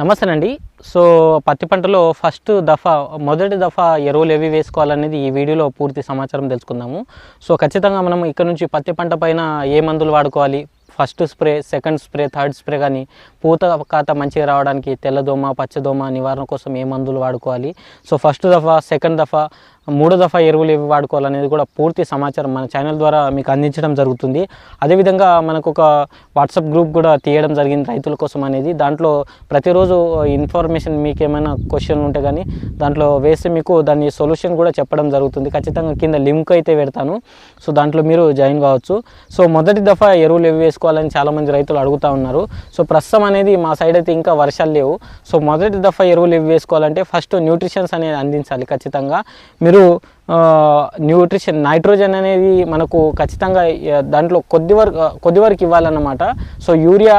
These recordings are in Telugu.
నమస్తేనండి. సో పత్తి పంటలో ఫస్ట్ దఫా మొదటి దఫా ఎరువులు ఏవి వేసుకోవాలనేది ఈ వీడియోలో పూర్తి సమాచారం తెలుసుకుందాము. సో ఖచ్చితంగా మనం ఇక్కడ నుంచి పత్తి పంట పైన ఏ మందులు వాడుకోవాలి? First spray second spray third spray కానీ పూత కాత మంచిగా రావడానికి తెల్లదోమ పచ్చదోమ నివారణ కోసం ఏ మందులు వాడుకోవాలి? సో ఫస్ట్ దఫా సెకండ్ దఫా మూడో దఫా ఎరువులు ఇవి వాడుకోవాలనేది కూడా పూర్తి సమాచారం మన ఛానల్ ద్వారా మీకు అందించడం జరుగుతుంది. అదేవిధంగా మనకు ఒక వాట్సాప్ గ్రూప్ కూడా తీయడం జరిగింది రైతుల కోసం అనేది. దాంట్లో ప్రతిరోజు ఇన్ఫర్మేషన్ మీకు ఏమైనా క్వశ్చన్ ఉంటే కానీ దాంట్లో వేస్తే మీకు దాని సొల్యూషన్ కూడా చెప్పడం జరుగుతుంది. ఖచ్చితంగా కింద లింక్ అయితే పెడతాను. సో దాంట్లో మీరు జాయిన్ కావచ్చు. సో మొదటి దఫా ఎరువులు ఏవి వేసుకోవాలని చాలామంది రైతులు అడుగుతూ ఉన్నారు. సో ప్రస్తుతం అనేది మా సైడ్ అయితే ఇంకా వర్షాలు లేవు. సో మొదటి దఫా ఎరువులు ఏవి వేసుకోవాలంటే ఫస్ట్ న్యూట్రిషన్స్ అనేది అందించాలి ఖచ్చితంగా. మీరు మీరు న్యూట్రిషన్ నైట్రోజన్ అనేది మనకు ఖచ్చితంగా దాంట్లో కొద్ది వరకు కొద్ది వరకు ఇవ్వాలన్నమాట. సో యూరియా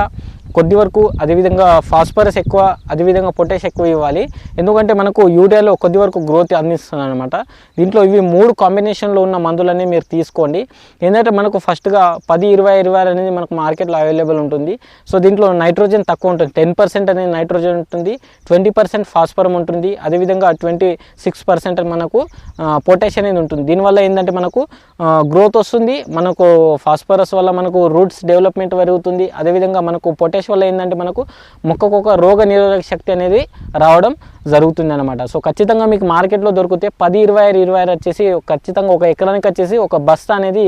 కొద్ది వరకు అదేవిధంగా ఫాస్ఫరస్ ఎక్కువ అదేవిధంగా పొటాష్ ఎక్కువ ఇవ్వాలి. ఎందుకంటే మనకు యూరియాలో కొద్ది వరకు గ్రోత్ అందిస్తుంది అనమాట దీంట్లో ఇవి మూడు కాంబినేషన్లో ఉన్న మందులన్నీ మీరు తీసుకోండి. ఏంటంటే మనకు ఫస్ట్గా పది ఇరవై ఇరవై అనేది మనకు మార్కెట్లో అవైలబుల్ ఉంటుంది. సో దీంట్లో నైట్రోజన్ తక్కువ ఉంటుంది. టెన్ పర్సెంట్ అనేది నైట్రోజన్ ఉంటుంది. ట్వంటీ పర్సెంట్ ఫాస్ఫరం ఉంటుంది. అదేవిధంగా ట్వంటీ సిక్స్ పర్సెంట్ మనకు పొటాష్ అనేది ఉంటుంది. దీనివల్ల ఏంటంటే మనకు గ్రోత్ వస్తుంది. మనకు ఫాస్ఫరస్ వల్ల మనకు రూట్స్ డెవలప్మెంట్ పెరుగుతుంది. అదేవిధంగా మనకు పొటాష్ వల్ల ఏంటంటే మనకు మొక్కకు ఒక రోగ నిరోధక శక్తి అనేది రావడం జరుగుతుంది అనమాట సో ఖచ్చితంగా మీకు మార్కెట్లో దొరికితే పది ఇరవై ఆరు ఇరవై ఆరు వచ్చేసి ఖచ్చితంగా ఒక ఎకరానికి వచ్చేసి ఒక బస్తా అనేది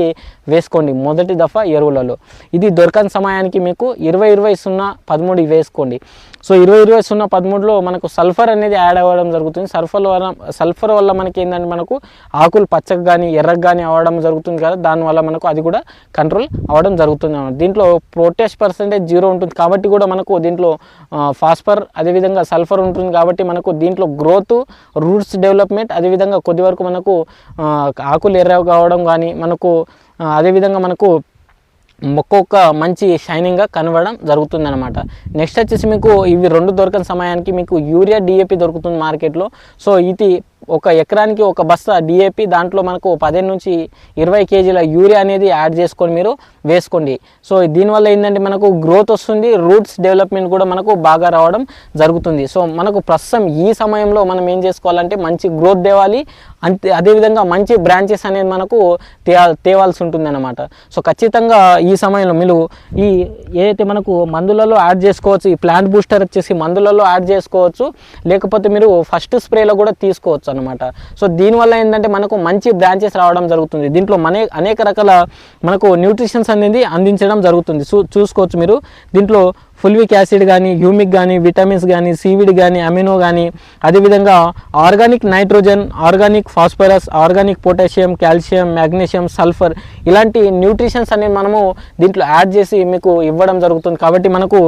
వేసుకోండి. మొదటి దఫా ఎరువులలో. ఇది దొరకని సమయానికి మీకు ఇరవై ఇరవై సున్నా పదమూడు వేసుకోండి. సో ఇరవై ఇరవై సున్నా పదమూడులో మనకు సల్ఫర్ అనేది యాడ్ అవ్వడం జరుగుతుంది. సల్ఫర్ వల్ల సల్ఫర్ వల్ల మనకి ఏంటంటే మనకు ఆకులు పచ్చగా కానీ ఎర్రగా కానీ అవ్వడం జరుగుతుంది కదా దానివల్ల మనకు అది కూడా కంట్రోల్ అవ్వడం జరుగుతుంది అన్నమాట దీంట్లో ప్రొటాష్ పర్సెంటేజ్ జీరో ఉంటుంది కాబట్టి కూడా మనకు దీంట్లో ఫాస్ఫర్ అదేవిధంగా సల్ఫర్ ఉంటుంది కాబట్టి మనకు దీంట్లో గ్రోత్ రూట్స్ డెవలప్మెంట్ అదేవిధంగా కొద్ది వరకు మనకు ఆకులు ఎర్ర కావడం కానీ మనకు అదేవిధంగా మనకు ఒక్కొక్క మంచి షైనింగ్గా కనబడడం జరుగుతుందనమాట నెక్స్ట్ వచ్చేసి మీకు ఇవి రెండు దొరకని సమయానికి మీకు యూరియా డిఏపి దొరుకుతుంది మార్కెట్లో. సో ఇది ఒక ఎకరానికి ఒక బస్తా డిఏపి దాంట్లో మనకు పదిహేను నుంచి ఇరవై కేజీల యూరియా అనేది యాడ్ చేసుకొని మీరు వేసుకోండి. సో దీనివల్ల ఏంటంటే మనకు గ్రోత్ వస్తుంది రూట్స్ డెవలప్మెంట్ కూడా మనకు బాగా రావడం జరుగుతుంది. సో మనకు ప్రస్తుతం ఈ సమయంలో మనం ఏం చేసుకోవాలంటే మంచి గ్రోత్ తేవాలి అంతే అదేవిధంగా మంచి బ్రాంచెస్ అనేది మనకు తే తేవాల్సి ఉంటుంది అనమాట సో ఖచ్చితంగా ఈ ఈ సమయంలో మీరు ఈ ఏదైతే మనకు మందులలో యాడ్ చేసుకోవచ్చు ఈ ప్లాంట్ బూస్టర్ వచ్చేసి మందులలో యాడ్ చేసుకోవచ్చు లేకపోతే మీరు ఫస్ట్ స్ప్రేలో కూడా తీసుకోవచ్చు అనమాట సో దీనివల్ల ఏంటంటే మనకు మంచి బ్రాంచెస్ రావడం జరుగుతుంది. దీంట్లో మన అనేక రకాల మనకు న్యూట్రిషన్స్ అనేది అందించడం జరుగుతుంది. చూ చూసుకోవచ్చు మీరు. దీంట్లో ఫుల్విక్ యాసిడ్ కానీ హ్యూమిక్ కానీ విటమిన్స్ కానీ సీవిడ్ కానీ అమినో కానీ అదేవిధంగా organic nitrogen organic phosphorus organic potassium calcium magnesium sulphur ఇలాంటి న్యూట్రిషన్స్ అనేవి మనము దీంట్లో యాడ్ చేసి మీకు ఇవ్వడం జరుగుతుంది. కాబట్టి మనకు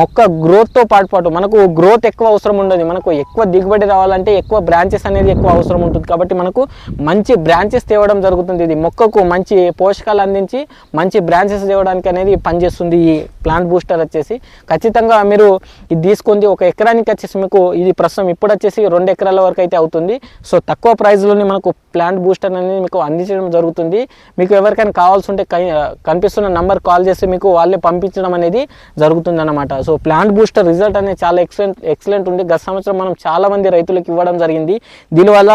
మొక్క గ్రోత్తో పాటు పాటు మనకు గ్రోత్ ఎక్కువ అవసరం ఉండదు. మనకు ఎక్కువ దిగుబడి రావాలంటే ఎక్కువ బ్రాంచెస్ అనేది ఎక్కువ అవసరం ఉంటుంది. కాబట్టి మనకు మంచి బ్రాంచెస్ తేవడం జరుగుతుంది. ఇది మొక్కకు మంచి పోషకాలు అందించి మంచి బ్రాంచెస్ తేవడానికి అనేది పనిచేస్తుంది. ఈ ప్లాంట్ బూస్టర్ వచ్చేసి ఖచ్చితంగా మీరు ఇది తీసుకుంది ఒక ఎకరానికి వచ్చేసి మీకు ఇది ప్రస్తుతం ఇప్పుడు వచ్చేసి రెండు ఎకరాల వరకు అయితే అవుతుంది. సో తక్కువ ప్రైస్లోనే మనకు ప్లాంట్ బూస్టర్ అనేది మీకు అందించడం జరుగుతుంది. మీకు ఎవరికైనా కావాల్సి ఉంటే కనిపిస్తున్న నంబర్ కాల్ చేసి మీకు వాళ్ళే పంపించడం అనేది జరుగుతుంది అనమాట సో ప్లాంట్ బూస్టర్ రిజల్ట్ అనేది చాలా ఎక్సలెంట్ ఎక్సలెంట్ ఉంది. గత సంవత్సరం మనం చాలా మంది రైతులకు ఇవ్వడం జరిగింది. దీనివల్ల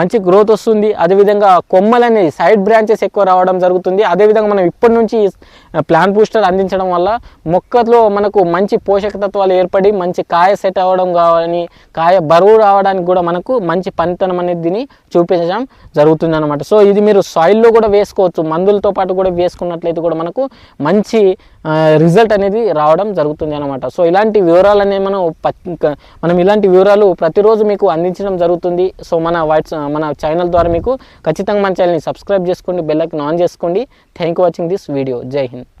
మంచి గ్రోత్ వస్తుంది. అదేవిధంగా కొమ్మలు అనేది సైడ్ బ్రాంచెస్ ఎక్కువ రావడం జరుగుతుంది. అదేవిధంగా మనం ఇప్పటి నుంచి ప్లాంట్ బూస్టర్ అందించడం వల్ల మొక్కలో మనకు మంచి పోషక తత్వాలు ఏర్పడి మంచి కాయ సెట్ అవ్వడం కావాలని కాయ బరువు రావడానికి కూడా మనకు మంచి పనితనం అనేది దీన్ని జరుగుతుంది అనమాట సో ఇది మీరు సాయిల్లో కూడా వేసుకోవచ్చు. మందులతో పాటు కూడా వేసుకున్నట్లయితే కూడా మనకు మంచి రిజల్ట్ అనేది రావడం జరుగుతుంది అనమాట సో ఇలాంటి వివరాలు అనేవి మనం మనం ఇలాంటి వివరాలు ప్రతిరోజు మీకు అందించడం జరుగుతుంది. సో మన వాట్స్ మన ఛానల్ ద్వారా మీకు ఖచ్చితంగా మన ఛానల్ని సబ్స్క్రైబ్ చేసుకోండి బెల్లైకి ఆన్ చేసుకోండి. Thank you watching this video Jai Hind